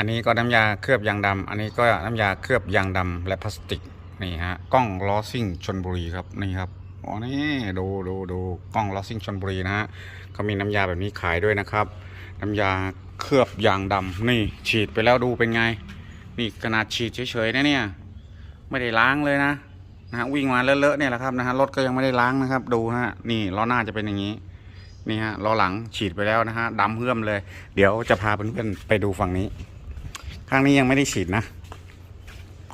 อันนี้ก็น้ำยาเคลือบยางดำอันนี้ก็น้ำยาเคลือบยางดำและพลาสติกนี่ฮะกล้องลอซิ่งชนบุรีครับนี่ครับอ๋อนี่ดูดูดูกล้องลอซิ่งชนบุรีนะฮะเขามีน้ำยาแบบนี้ขายด้วยนะครับ น้ำยาเคลือบยางดำนี่ฉีดไปแล้วดูเป็นไง นี่ขนาดฉีดเฉยๆนะเนี่ยไม่ได้ล้างเลยนะนะฮะวิ่งมาเลอะๆเนี่ยแหละครับนะฮะรถก็ยังไม่ได้ล้างนะครับ ดูฮะนี่ล้อหน้าจะเป็นอย่างนี้นี่ฮะล้อหลังฉีดไปแล้วนะฮะดำเพื่อมเลย เดี๋ยวจะพาเพื่อนๆไปดูฝั่งนี้ ข้างนี้ยังไม่ได้ฉีดนะ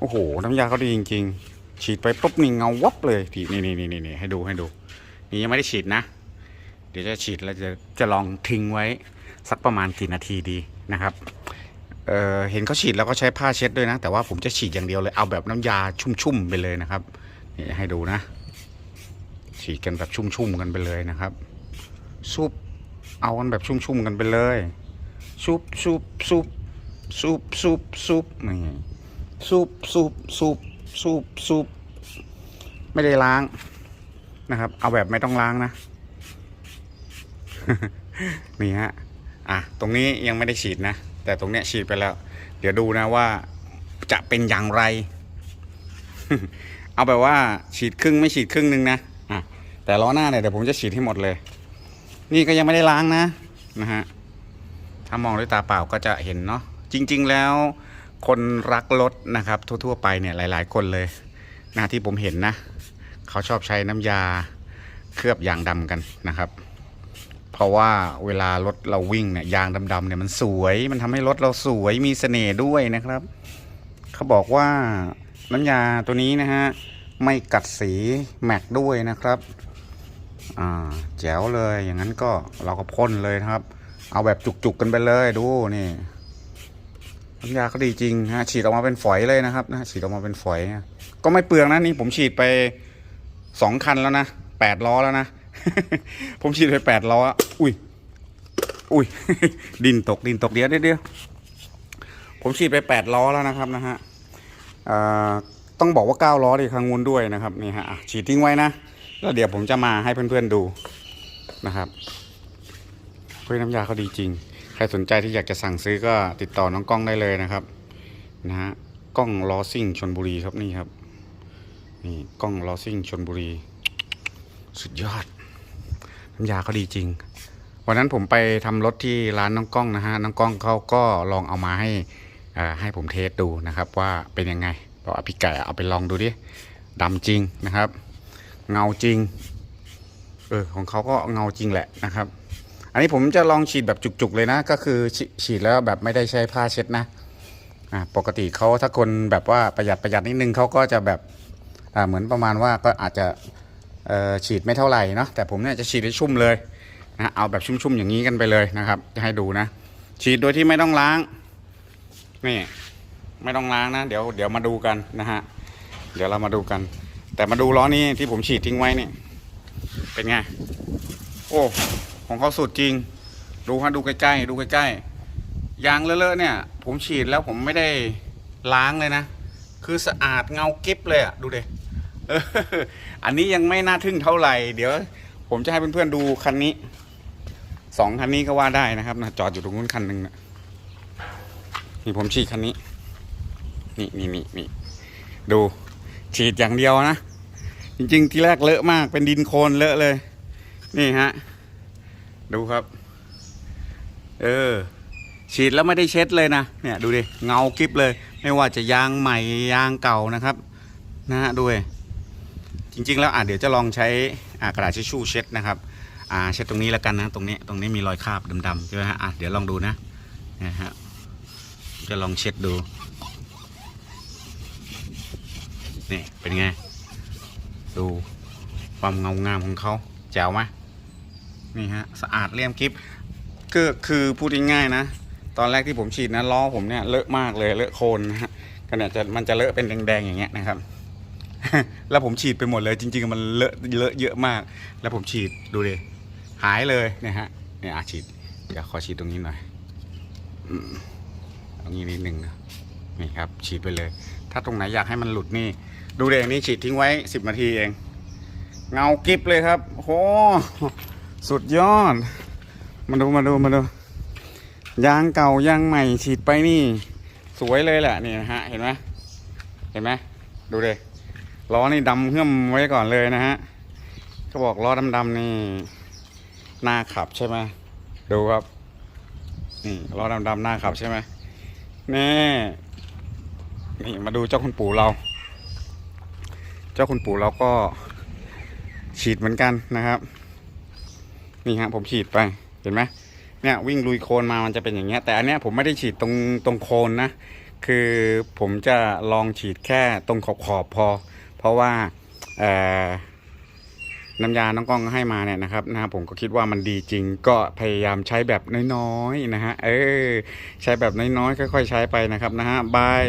โอ้โห น้ำยาเขาดีจริง ๆ ฉีดไปปุ๊บนี่เงาวับเลยทีนี่นี่นี่นี่ให้ดูให้ดู นี่ยังไม่ได้ฉีดนะ เดี๋ยวจะฉีดแล้วจะจะลองทิ้งไว้สักประมาณกี่นาทีดีนะครับเออเห็นเขาฉีดแล้วก็ใช้ผ้าเช็ดด้วยนะ แต่ว่าผมจะฉีดอย่างเดียวเลย เอาแบบน้ำยาชุ่มๆไปเลยนะครับ นี่ให้ดูนะ ฉีดกันแบบชุ่มๆกันไปเลยนะครับซุปเอากันแบบชุ่มๆกันไปเลยซุปซุปซุป ซุปซุปซุปนี่ซุปซุปซุปซุปซุปไม่ได้ล้างนะครับ เอาแบบไม่ต้องล้างนะนี่ฮะอะตรงนี้ยังไม่ได้ฉีดนะ แต่ตรงเนี้ยฉีดไปแล้ว เดี๋ยวดูนะว่าจะเป็นอย่างไร เอาแบบว่าฉีดครึ่งไม่ฉีดครึ่งหนึงนะอะแต่ล้อหน้าเนี่ยเดี๋ยวผมจะฉีดให้หมดเลย นี่ก็ยังไม่ได้ล้างนะนะฮะถ้ามองด้วยตาเปล่าก็จะเห็นเนาะ จริงๆแล้วคนรักรถนะครับ ทั่วๆไปเนี่ยหลาย ๆ คนเลยนะที่ผมเห็นนะ เขาชอบใช้น้ำยาเคลือบยางดำกันนะครับ เพราะว่าเวลารถเราวิ่งเนี่ยยางดำๆเนี่ยมันสวยมันทำให้รถเราสวยมีเสน่ห์ด้วยนะครับ เขาบอกว่าน้ำยาตัวนี้นะฮะไม่กัดสีแม็กด้วยนะครับอ่าแจ๋วเลยอย่างนั้นก็เราก็พ่นเลยครับ เอาแบบจุกๆกันไปเลยดูนี่ น้ำยาเขาดีจริงฮะฉีดออกมาเป็นฝอยเลยนะครับนะฉีดออกมาเป็นฝอย ก็ไม่เปลืองนะนี่ผมฉีดไปสองคันแล้วนะแปดล้อแล้วนะผมฉีดไปแปดล้ออุ้ยอุ้ยดินตกดินตกเดี๋ยวเดี๋ยวผมฉีดไปแปดล้อแล้วนะครับนะฮะต้องบอกว่าเก้าล้อดีครั้งงูนด้วยนะครับนี่ฮะฉีดทิ้งไว้นะแล้วเดี๋ยวผมจะมาให้เพื่อนๆดูนะครับเฮ้ยน้ำยาเขาดีจริง ใครสนใจที่อยากจะสั่งซื้อก็ติดต่อน้องกล้องได้เลยนะครับนะฮะกล้องลอซิ่งชนบุรีครับนี่ครับนี่กล้องลอซิ่งชนบุรี สุดยอดน้ำยาเขาดีจริง วันนั้นผมไปทำรถที่ร้านน้องกล้องนะฮะน้องกล้องเขาก็ลองเอามาให้อ่าให้ผมเทสดูนะครับว่าเป็นยังไงบอกอะพี่ไก่เอาไปลองดูดิดำจริงนะครับ เงาจริงเออของเขาก็เงาจริงแหละนะครับ อันนี้ผมจะลองฉีดแบบจุกๆเลยนะ ก็คือฉฉีดแล้วแบบไม่ได้ใช้ผ้าเช็ดนะอ่าปกติเขาถ้าคนแบบว่าประหยัดประหยัดนิดนึงเขาก็จะแบบอ่าเหมือนประมาณว่าก็อาจจะเอ่อฉีดไม่เท่าไหร่เนาะแต่ผมเนี่ยจะฉีดให้ชุ่มเลยนะเอาแบบชุ่มๆอย่างนี้กันไปเลยนะครับ จะให้ดูนะ ฉีดโดยที่ไม่ต้องล้างนี่ไม่ต้องล้างนะ เดี๋ยวเดี๋ยวมาดูกันนะฮะเดี๋ยวเรามาดูกัน แต่มาดูล้อนี้ที่ผมฉีดทิ้งไว้เนี่ยเป็นไง โอ้ ของเขาสุดจริง ดูฮะดูใกล้ๆดูใกล้ๆยางเลอะๆเนี่ย ผมฉีดแล้วผมไม่ได้ล้างเลยนะ คือสะอาดเงากิ๊บเลยอะดูเดเอออันนี้ยังไม่น่าทึ่งเท่าไหร่ เดี๋ยว ผมจะให้เพื่อนๆดูคันนี้สองคันนี้ก็ว่าได้นะครับนะจอดอยู่ตรงนู้นคันหนึ่งนะนี่ผมฉีดคันนี้ นี่นี่นี่นี่ดูฉีดอย่างเดียวนะ จริงๆ ที่แรกเลอะมากเป็นดินโคลนเลอะเลย นี่ฮะ ดูครับ เออ ฉีดแล้วไม่ได้เช็ดเลยนะ เนี่ยดูดิ เงากิบเลย ไม่ว่าจะยางใหม่ยางเก่านะครับ นะฮะด้วย จริง ๆ แล้วอะเดี๋ยวจะลองใช้อ่ากระดาษทิชชู่เช็ดนะครับ อ่าเช็ดตรงนี้แล้วกันนะ ตรงนี้ ตรงนี้มีรอยคราบดำๆใช่ไหมฮะ อะเดี๋ยวลองดูนะ นะฮะ จะลองเช็ดดู นี่เป็นไง ดูความเงางามของเขาแจ๋วไหม นี่ฮะสะอาดเลี่ยมกิฟคือคือพูดง่ายๆนะ ตอนแรกที่ผมฉีดนะล้อผมเนี่ยเลอะมากเลยเลอะโคลนนะฮะก็เนี่ยจะมันจะเลอะเป็นแดงๆอย่างเงี้ยนะครับแล้วผมฉีดไปหมดเลย จริงๆมันเลอะเลอะเยอะมาก แล้วผมฉีดดูดิหายเลยเนี่ยฮะเนี่ยอาฉีดเดี๋ยวขอฉีดตรงนี้หน่อยอตรงนี้นิดนึงนะนี่ครับ ฉีดไปเลย ถ้าตรงไหนอยากให้มันหลุดนี่ ดูเด็กนี่ฉีดทิ้งไว้สิบนาทีเอง เงากิบเลยครับโห สุดยอด มาดูมาดูมาดูยางเก่ายางใหม่ฉีดไปนี่ สวยเลยแหละนี่นะฮะเห็นไหมเห็นไหมดูเลยล้อนี่ดำเฮื่อมไว้ก่อนเลยนะฮะเขาบอกล้อดำๆนี่หน้าขับใช่ไหมดูครับนี่ล้อดำๆหน้าขับใช่ไหมนี่นี่มาดูเจ้าคุณปู่เรา เจ้าคุณปู่เราก็ฉีดเหมือนกันนะครับ นี่ฮะผมฉีดไปเห็นไหมเนี่ยวิ่งลุยโคลนมามันจะเป็นอย่างเงี้ย แต่อันเนี้ยผมไม่ได้ฉีดตรงตรงโคลนนะ คือผมจะลองฉีดแค่ตรงขอบขอบพอ เพราะว่าน้ำยาน้องกล้องให้มาเนี่ยนะครับนะผมก็คิดว่ามันดีจริง ก็พยายามใช้แบบน้อยๆนะฮะเออใช้แบบน้อยๆค่อย ๆ ใช้ไปนะครับนะฮะบาย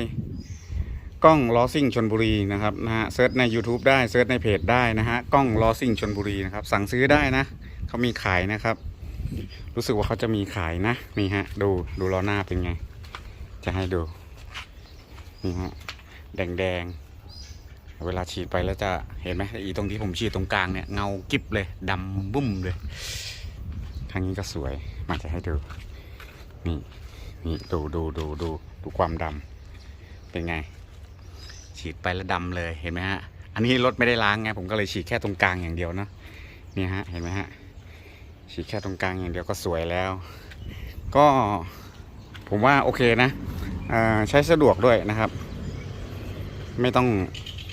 กล้องลอซิ่งชนบุรีนะครับนะฮะเซิร์ชใน YouTube ได้เซิร์ชในเพจได้นะฮะกล้องลอซิ่งชนบุรีนะครับสั่งซื้อได้นะเขามีขายนะครับ รู้สึกว่าเขาจะมีขายนะนี่ฮะดูดูล้อหน้าเป็นไง จะให้ดูนี่ฮะแดงแดงเวลาฉีดไปแล้วจะเห็นไหมอีตรงที่ผมฉีดตรงกลางเนี่ยเงากิบเลยดำบุ้มเลยทางนี้ก็สวยมาจะให้ดูนี่นี่ดูดูดูดูดูความดำเป็นไง ฉีดไปแล้วดำเลยเห็นไหมฮะ อันนี้รถไม่ได้ล้างไงผมก็เลยฉีดแค่ตรงกลางอย่างเดียวนะนี่ฮะเห็นไหมฮะฉีดแค่ตรงกลางอย่างเดียวก็สวยแล้ว ก็ผมว่าโอเคนะใช้สะดวกด้วยนะครับ ไม่ต้อง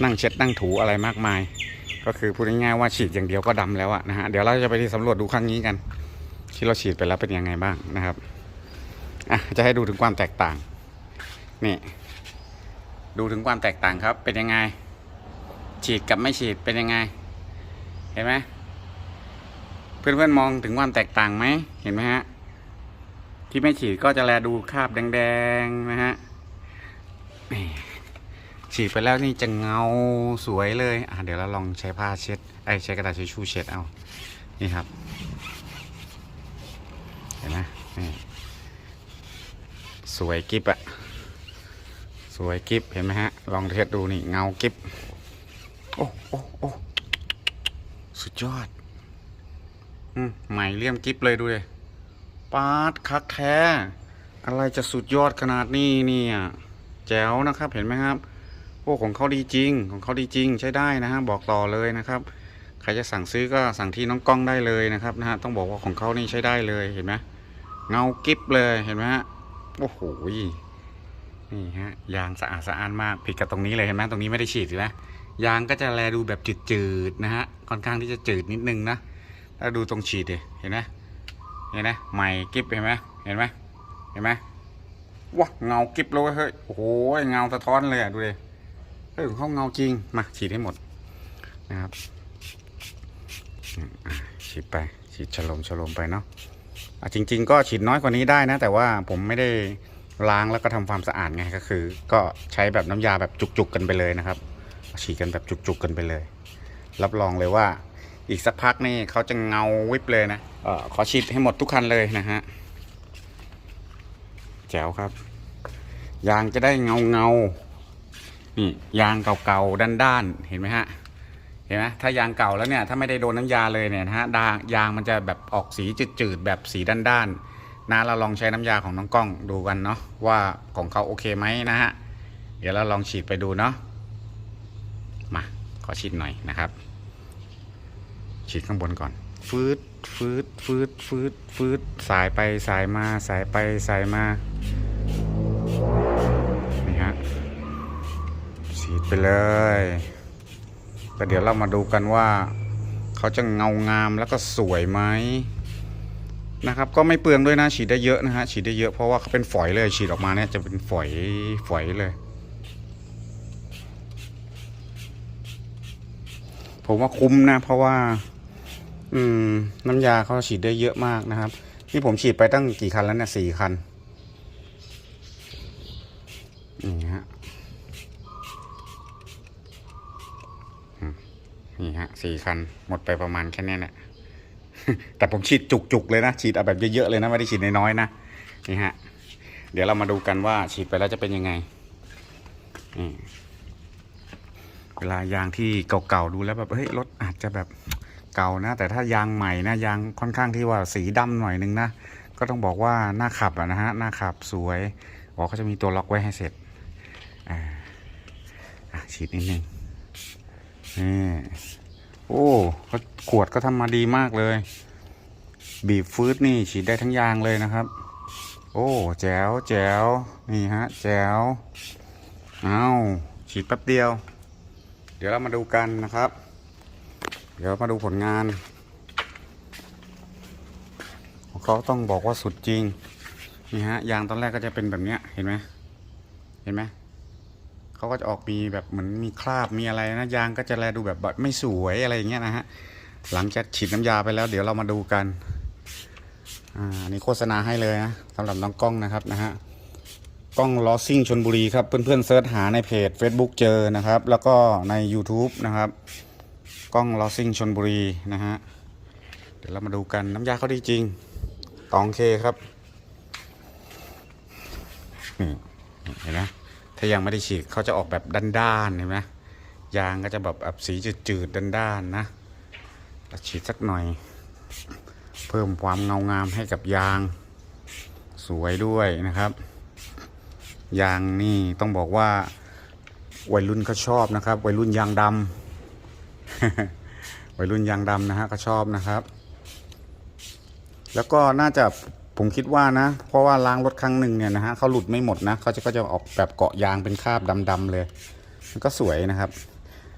นั่งเช็ดนั่งถูอะไรมากมาย ก็คือพูดง่ายๆว่าฉีดอย่างเดียวก็ดำแล้วอะนะฮะเดี๋ยวเราจะไปที่สำรวจดูครั้งนี้กันที่เราฉีดไปแล้วเป็นยังไงบ้างนะครับอะจะให้ดูถึงความแตกต่างนี่ ดูถึงความแตกต่างครับเป็นยังไง ฉีดกับไม่ฉีดเป็นยังไง เห็นไหมเพื่อนๆมองถึงความแตกต่างไหมเห็นไหมฮะที่ไม่ฉีดก็จะแลดูคราบแดงๆนะฮะฉีดไปแล้วนี่จะเงาสวยเลยอะเดี๋ยวเราลองใช้ผ้าเช็ดไอ้ใช้กระดาษทิชชู่เช็ดเอานี่ครับ เห็นไหมนี่สวยกิ๊บอะ สวยกิฟเห็นไหมฮะ ลองเทสดูนี่เงากิฟโอ้โอ้โอ้สุดยอดอืมใหม่เลี่ยมกิฟเลยดูเลยปาดคักแท้ อะไรจะสุดยอดขนาดนี้เนี่ย แจ๋วนะครับเห็นไหมครับโอ้ของเขาดีจริง ของเขาดีจริงใช้ได้นะฮะบอกต่อเลยนะครับใครจะสั่งซื้อก็สั่งที่น้องกล้องได้เลยนะครับนะฮะต้องบอกว่าของเขานี่ใช้ได้เลยเห็นไหมเงากิฟเลยเห็นไหมฮะโอ้โห นี่ฮะยางสะอาดสะอ้านมากผิดกับตรงนี้เลยเห็นไหมตรงนี้ไม่ได้ฉีดใช่ไหมยางก็จะแลดูแบบจืดๆนะฮะค่อนข้างที่จะจืดนิดนึงนะถ้าดูตรงฉีดเห็นไหมเห็นไหมใหม่กิฟเห็นไหมเห็นไหมเห็นไหมว้าเงากิฟเลยเฮ้ยโอ้โหเงาสะท้อนเลยอะดูเลยเฮ้ยของเขาเงาจริงมาฉีดให้หมดนะครับฉีดไปฉีดฉลมฉลมไปเนาะะจริง ๆ ก็ฉีดน้อยกว่านี้ได้นะ แต่ว่าผมไม่ได้ ล้างแล้วก็ทำความสะอาดไงก็คือ ก็ใช้แบบน้ำยาแบบจุกๆกันไปเลยนะครับฉีดกันแบบจุกๆกันไปเลย รับรองเลยว่า อีกสักพักนี่เขาจะเงาวิบเลยนะเออขอฉีดให้หมดทุกคันเลยนะฮะแจ๋วครับ ยางจะได้เงาเงานี่ยางเก่าๆด้านๆเห็นไหมฮะเห็นไหมถ้ายางเก่าแล้วเนี่ยถ้าไม่ได้โดนน้ำยาเลยเนี่ยนะฮะยางมันจะแบบออกสีจืดๆแบบสีด้านๆ นะเราลองใช้น้ำยาของน้องกล้องดูกันเนาะว่าของเขาโอเคไหมนะฮะเดี๋ยวเราลองฉีดไปดูเนาะมาขอฉีดหน่อยนะครับ ฉีดข้างบนก่อน ฟืดฟืดฟืดฟืดฟืดสายไปสายมาสายไปสายมานี่ฮะฉีดไปเลยแต่เดี๋ยวเรามาดูกันว่า เขาจะเงางามแล้วก็สวยไหม นะครับก็ไม่เปลืองด้วยนะฉีดได้เยอะนะฮะฉีดได้เยอะเพราะว่าเขาเป็นฝอยเลยฉีดออกมาเนี่ยจะเป็นฝอยฝอยเลย ผมว่าคุ้มนะ เพราะว่า อืม น้ำยาเขาฉีดได้เยอะมากนะครับนี่ผมฉีดไปตั้งกี่คันแล้วเนี่ยสี่คันนี่ฮะนี่ฮะสี่คันหมดไปประมาณแค่นี้แหละ แต่ผมฉีดจุกๆเลยนะ ฉีดเอาแบบเยอะๆเลยนะไม่ได้ฉีดน้อยๆนะนี่ฮะเดี๋ยวเรามาดูกันว่าฉีดไปแล้วจะเป็นยังไงนี่เวลายางที่เก่าๆดูแล้วแบบเฮ้ยรถอาจจะแบบเก่านะ แต่ถ้ายางใหม่นะยางค่อนข้างที่ว่าสีดำหน่อยนึงนะก็ต้องบอกว่าหน้าขับนะฮะหน้าขับสวยอ๋อเขาจะมีตัวล็อกไว้ให้เสร็จอ่าฉีดนิดนึงนี่ โอ้ขาขวดก็ทำมาดีมากเลย บีบฟืดนี่ฉีดได้ทั้งยางเลยนะครับ โอ้แจ๋วแจ๋วนี่ฮะแจ๋วเอาฉีดแป๊บเดียว เดี๋ยวเรามาดูกันนะครับ เดี๋ยวมาดูผลงานเขาต้องบอกว่าสุดจริง นี่ฮะยางตอนแรกก็จะเป็นแบบนี้เห็นไหมเห็นไหม เขาก็จะออกมีแบบเหมือนมีคราบมีอะไรนะยางก็จะแลดูแบบไม่สวยอะไรอย่างเงี้ยนะฮะหลังจากฉีดน้ำยาไปแล้วเดี๋ยวเรามาดูกันอ่านี่โฆษณาให้เลยนะสำหรับน้องกล้องนะครับนะฮะกล้องลอซิ่งชนบุรีครับเพื่อนๆเซิร์ชหาในเพจ Facebook เจอนะครับ แล้วก็ใน YouTube นะครับกล้องลอซิ่งชนบุรีนะฮะเดี๋ยวเรามาดูกันน้ำยาเขาดีจริงตองเคครับนี่เห็นไหม ถ้ายังไม่ได้ฉีดเขาจะออกแบบด้านๆเห็นไหมยางก็จะแบบแบบสีจืดๆด้านๆนะฉีดสักหน่อย เพิ่มความเงางามให้กับยางสวยด้วยนะครับ ยางนี่ต้องบอกว่าวัยรุ่นเขาชอบนะครับ วัยรุ่นยางดำวัยรุ่นยางดำนะฮะก็ชอบนะครับ แล้วก็น่าจะ ผมคิดว่านะ เพราะว่าล้างรถครั้งหนึ่งเนี่ยนะฮะเขาหลุดไม่หมดนะเขาจะก็จะออกแบบเกาะยางเป็นคราบดำๆเลยมันก็สวยนะครับ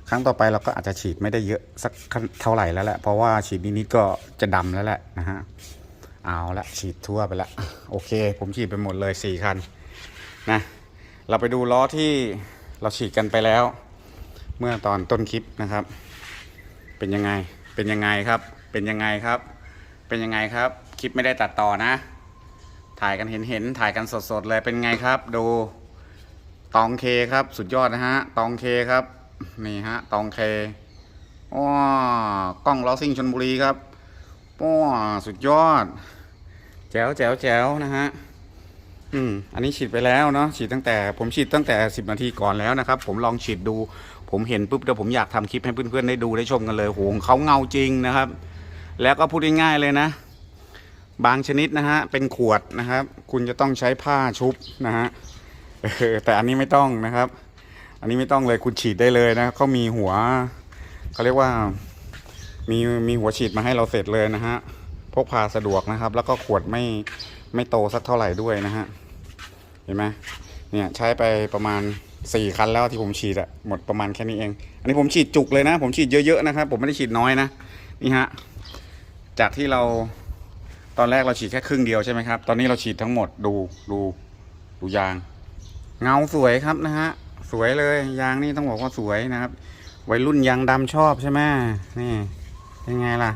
ครั้งต่อไปเราก็อาจจะฉีดไม่ได้เยอะสักเท่าไหร่แล้วแหละเพราะว่าฉีดนิดๆก็จะดำแล้วแหละนะฮะเอาละฉีดทั่วไปละโอเค ผมฉีดไปหมดเลยสี่คันนะเราไปดูล้อที่เราฉีดกันไปแล้ว เมื่อตอนต้นคลิปนะครับ เป็นยังไงเป็นยังไงครับ เป็นยังไงครับ เป็นยังไงครับ คลิปไม่ได้ตัดต่อนะ ถ่ายกันเห็นเห็นถ่ายกันสดๆเลยเป็นไงครับ ดูตองเคครับ สุดยอดนะฮะตองเคครับ นี่ฮะตองเคอ้อกล้องลอซิ่งชนบุรีครับป้อสุดยอด แจ๋วแจ๋วแจ๋วนะฮะอืมอันนี้ฉีดไปแล้วเนาะฉีดตั้งแต่ผมฉีดตั้งแต่10นาทีก่อนแล้วนะครับ ผมลองฉีดดู ผมเห็นปุ๊บเดี๋ยวผมอยากทำคลิปให้เพื่อนๆได้ดูได้ชมกันเลยโหของเขาเงาจริงนะครับ แล้วก็พูดง่ายๆเลยนะ บางชนิดนะฮะเป็นขวดนะครับ คุณจะต้องใช้ผ้าชุบนะฮะแต่อันนี้ไม่ต้องนะครับ อันนี้ไม่ต้องเลยคุณฉีดได้เลยนะเขามีหัวเขาเรียกว่ามีมีหัวฉีดมาให้เราเสร็จเลยนะฮะพกพาสะดวกนะครับ แล้วก็ขวดไม่ไม่โตสักเท่าไหร่ด้วยนะฮะเห็นไหมเนี่ยใช้ไปประมาณสี่คันแล้วที่ผมฉีดอะหมดประมาณแค่นี้เอง อันนี้ผมฉีดจุกเลยนะ ผมฉีดเยอะๆนะครับ ผมไม่ได้ฉีดน้อยนะนี่ฮะจากที่เรา ตอนแรกเราฉีดแค่ครึ่งเดียวใช่ไหมครับ ตอนนี้เราฉีดทั้งหมดดูดูดูยาง เงาสวยครับนะฮะ สวยเลยยางนี่ต้องบอกว่าสวยนะครับ วัยรุ่นยางดำชอบใช่ไหมนี่เป็นไงล่ะ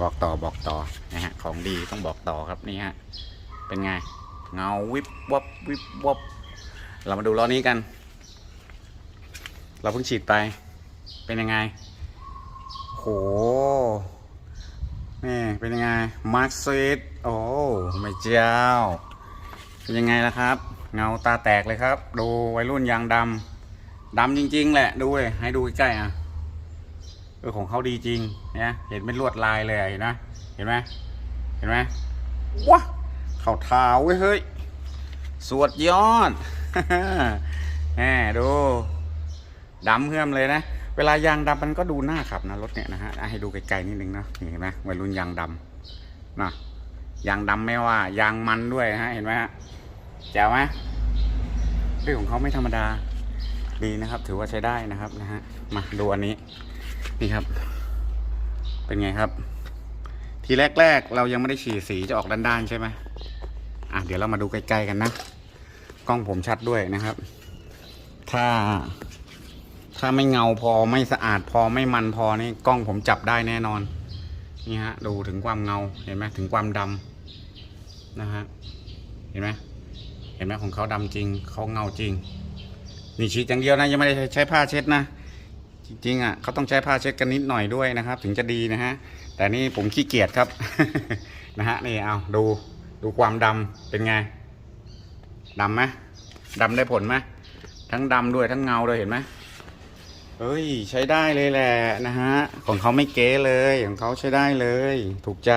บอกต่อบอกต่อนะฮะของดีต้องบอกต่อครับนี่ฮะเป็นไง เงาวิบวับวิบวับเรามาดูล้อนี้กัน เราเพิ่งฉีดไปเป็นยังไงโห นี่เป็นยังไงมาร์คซีดโอ้ไม่เจ้า เป็นยังไงล่ะครับ เงาตาแตกเลยครับ ดูวัยรุ่นยางดำดำจริง ๆ แหละดูเลยให้ดูใกล้ๆอะเออของเขาดีจริงเนี่ยเห็นเป็นลวดลายเลยอะเห็นไหมเห็นไหมเห็นไหมว้าเข่าเท้าเว้ยเฮ้ยสวดยอดแหมดูดำเพื่อมเลยนะ เวลายางดำมันก็ดูน่าขับนะรถเนี่ยนะฮะให้ดูไกลๆนิดนึงนะเห็นไหมวัยรุ่นยางดำนะยางดำไม่ว่ายางมันด้วยนะฮะเห็นไหมฮะแจ๋วไหมเรื่องของเขาไม่ธรรมดาดีนะครับ ถือว่าใช้ได้นะครับนะฮะมาดูอันนี้นี่ครับ เป็นไงครับ ทีแรกๆ เรายังไม่ได้ฉีดสีจะออกด้านๆใช่ไหมอะเดี๋ยวเรามาดูใกล้ๆกันนะ กล้องผมชัดด้วยนะครับ ถ้า ถ้าไม่เงาพอไม่สะอาดพอไม่มันพอนี่กล้องผมจับได้แน่นอน นี่ฮะ ดูถึงความเงาเห็นไหมถึงความดำนะฮะเห็นไหมเห็นไหมของเขาดำจริงเขาเงาจริง นี่ฉีดอย่างเดียวนะยังไม่ได้ใช้ผ้าเช็ดนะ จริงๆอะเขาต้องใช้ผ้าเช็ดกันนิดหน่อยด้วยนะครับ ถึงจะดีนะฮะแต่นี่ผมขี้เกียจครับนะฮะนี่เอาดูดูความดำเป็นไงดำไหมดำได้ผลไหมทั้งดำด้วยทั้งเงาด้วยเห็นไหม เอ้ย ใช้ได้เลยแหละนะฮะ ของเขาไม่เก๋เลย ของเขาใช้ได้เลย ถูกใจ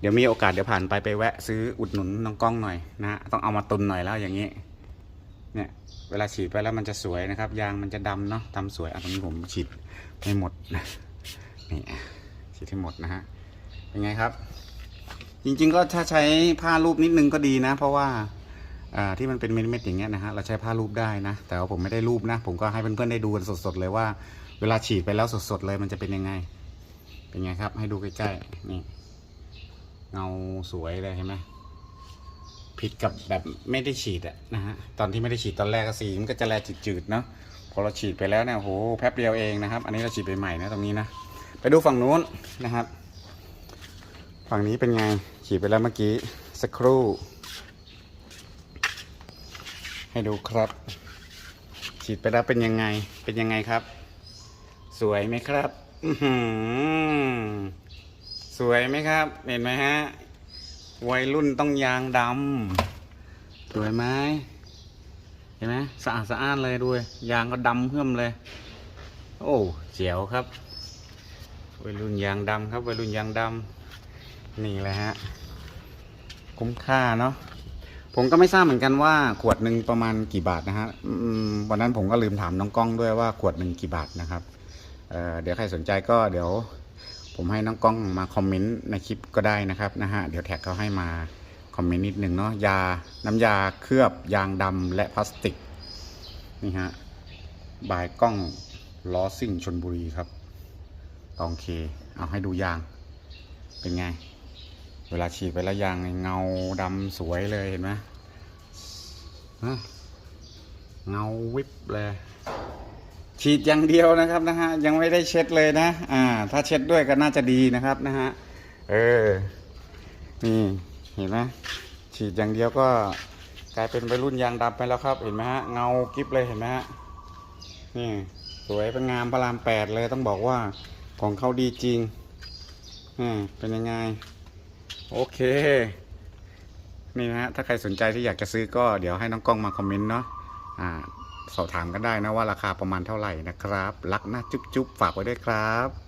เดี๋ยวมีโอกาสเดี๋ยวผ่านไปไปแวะซื้ออุดหนุนน้องกล้องหน่อยนะฮะ ต้องเอามาตุนหน่อยแล้วอย่างนี้ เนี่ย เวลาฉีดไปแล้วมันจะสวยนะครับ ยางมันจะดำเนาะดำสวยอะตรงนี้ผมฉีดไม่หมดนะนี่ฉีดให้หมดนะฮะ เป็นไงครับ จริงๆก็ถ้าใช้ผ้ารูปนิดนึงก็ดีนะ เพราะว่า ที่มันเป็นเม็ดๆอย่างเงี้ยนะฮะเราใช้ผ้ารูปได้นะ แต่ว่าผมไม่ได้รูปนะ ผมก็ให้เพื่อนๆได้ดูกันสดๆเลยว่า เวลาฉีดไปแล้วสดๆเลยมันจะเป็นยังไง เป็นไงครับ ให้ดูใกล้ๆนี่เงาสวยเลยเห็นไหมผิดกับแบบไม่ได้ฉีดอะนะฮะตอนที่ไม่ได้ฉีดตอนแรกก็สีมันก็จะแลจืดๆเนาะพอเราฉีดไปแล้วเนี่ยโหแป๊บเดียวเองนะครับ อันนี้เราฉีดไปใหม่นะตรงนี้นะไปดูฝั่งนู้นนะครับ ฝั่งนี้เป็นไงฉีดไปแล้วเมื่อกี้สักครู่ ให้ดูครับ ฉีดไปแล้วเป็นยังไง เป็นยังไงครับ สวยไหมครับสวยไหมครับ เห็นไหมฮะ วัยรุ่นต้องยางดำสวยไหมเห็นไหมสะอาดสะอ้านเลยด้วย ยางก็ดำเพิ่มเลย โอ้เจ๋วครับวัยรุ่นยางดำครับวัยรุ่นยางดำนี่แหละฮะ คุ้มค่าเนาะ ผมก็ไม่ทราบเหมือนกันว่าขวดหนึ่งประมาณกี่บาทนะฮะวันนั้นผมก็ลืมถามน้องกล้องด้วยว่าขวดหนึ่งกี่บาทนะครับเเดี๋ยวใครสนใจก็เดี๋ยว ผมให้น้องกล้องมาคอมเมนต์ในคลิปก็ได้นะครับนะฮะเดี๋ยวแท็กเขาให้มาคอมเมนต์นิดหนึ่งเนาะยาน้ำยาเคลือบยางดำและพลาสติกนี่ฮะบายกล้องล้อซิ่งชนบุรีครับตองเค เอาให้ดูยาง เป็นไง เวลาฉีดไปแล้วยางเงาดำสวยเลยเห็นไหมเงาวิบเลย ฉีดอย่างเดียวนะครับนะฮะยังไม่ได้เช็ดเลยนะ อ่า ถ้าเช็ดด้วยก็น่าจะดีนะครับนะฮะเออนี่เห็นไหมฉีดอย่างเดียวก็กลายเป็นวัยรุ่นยางดำไปแล้วครับ เห็นไหมฮะเงากิฟเลยเห็นไหมฮะนี่สวยเป็นงามพระรามแปดเลยต้องบอกว่าของเขาดีจริงอืมเป็นยังไง โอเค นี่นะฮะ ถ้าใครสนใจที่อยากจะซื้อก็เดี๋ยวให้น้องกล้องมาคอมเมนต์เนาะอ่าสอบถามกันได้นะว่าราคาประมาณเท่าไหร่นะครับ รักนะจุ๊บๆ ฝากไว้ด้วยครับ